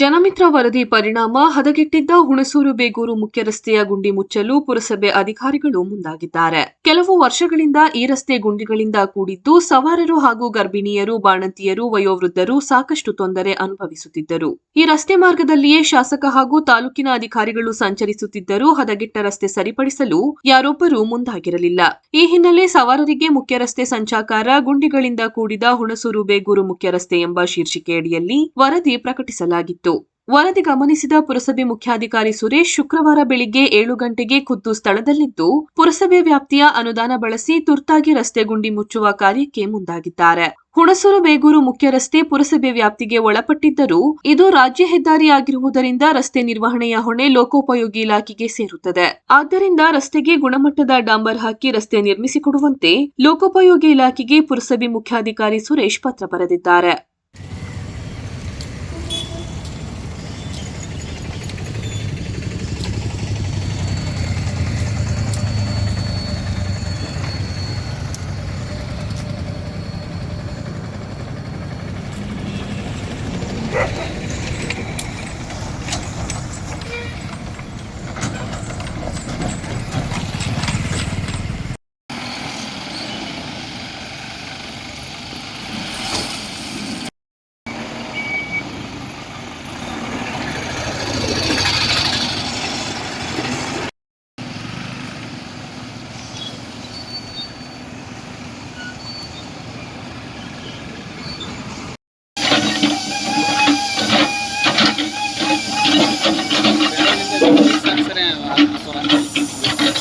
ಜನಮಿತ್ರ ವರದಿ ಪರಿಣಾಮ, ಹದಗೆಟ್ಟಿದ್ದ ಹುಣಸೂರು ಬೇಗೂರು ಮುಖ್ಯ ರಸ್ತೆಯ ಗುಂಡಿ ಮುಚ್ಚಲು ಪುರಸಭೆ ಅಧಿಕಾರಿಗಳು ಮುಂದಾಗಿದ್ದಾರೆ. ಕೆಲವು ವರ್ಷಗಳಿಂದ ಈ ರಸ್ತೆ ಗುಂಡಿಗಳಿಂದ ಕೂಡಿದ್ದು ಸವಾರರು ಹಾಗೂ ಗರ್ಭಿಣಿಯರು, ಬಾಣಂತಿಯರು, ವಯೋವೃದ್ಧರು ಸಾಕಷ್ಟು ತೊಂದರೆ ಅನುಭವಿಸುತ್ತಿದ್ದರು. ಈ ರಸ್ತೆ ಮಾರ್ಗದಲ್ಲಿಯೇ ಶಾಸಕ ಹಾಗೂ ತಾಲೂಕಿನ ಅಧಿಕಾರಿಗಳು ಸಂಚರಿಸುತ್ತಿದ್ದರೂ ಹದಗೆಟ್ಟ ರಸ್ತೆ ಸರಿಪಡಿಸಲು ಯಾರೊಬ್ಬರೂ ಮುಂದಾಗಿರಲಿಲ್ಲ. ಈ ಹಿನ್ನೆಲೆ ಸವಾರರಿಗೆ ಮುಖ್ಯ ರಸ್ತೆ ಸಂಚಾಕಾರ ಗುಂಡಿಗಳಿಂದ ಕೂಡಿದ ಹುಣಸೂರು ಬೇಗೂರು ಮುಖ್ಯ ರಸ್ತೆ ಎಂಬ ಶೀರ್ಷಿಕೆಯಡಿಯಲ್ಲಿ ವರದಿ ಪ್ರಕಟಿಸಲಾಗಿತ್ತು. ವರದಿ ಗಮನಿಸಿದ ಪುರಸಭೆ ಮುಖ್ಯಾಧಿಕಾರಿ ಸುರೇಶ್ ಶುಕ್ರವಾರ ಬೆಳಿಗ್ಗೆ ಏಳು ಗಂಟೆಗೆ ಖುದ್ದು ಸ್ಥಳದಲ್ಲಿದ್ದು, ಪುರಸಭೆ ವ್ಯಾಪ್ತಿಯ ಅನುದಾನ ಬಳಸಿ ತುರ್ತಾಗಿ ರಸ್ತೆ ಗುಂಡಿ ಮುಚ್ಚುವ ಕಾರ್ಯಕ್ಕೆ ಮುಂದಾಗಿದ್ದಾರೆ. ಹುಣಸೂರು ಬೇಗೂರು ಮುಖ್ಯ ರಸ್ತೆ ಪುರಸಭೆ ವ್ಯಾಪ್ತಿಗೆ ಒಳಪಟ್ಟಿದ್ದರೂ, ಇದು ರಾಜ್ಯ ಹೆದ್ದಾರಿಯಾಗಿರುವುದರಿಂದ ರಸ್ತೆ ನಿರ್ವಹಣೆಯ ಹೊಣೆ ಲೋಕೋಪಯೋಗಿ ಇಲಾಖೆಗೆ ಸೇರುತ್ತದೆ. ಆದ್ದರಿಂದ ರಸ್ತೆಗೆ ಗುಣಮಟ್ಟದ ಡಾಂಬರ್ ಹಾಕಿ ರಸ್ತೆ ನಿರ್ಮಿಸಿಕೊಡುವಂತೆ ಲೋಕೋಪಯೋಗಿ ಇಲಾಖೆಗೆ ಪುರಸಭೆ ಮುಖ್ಯಾಧಿಕಾರಿ ಸುರೇಶ್ ಪತ್ರ ಬರೆದಿದ್ದಾರೆ.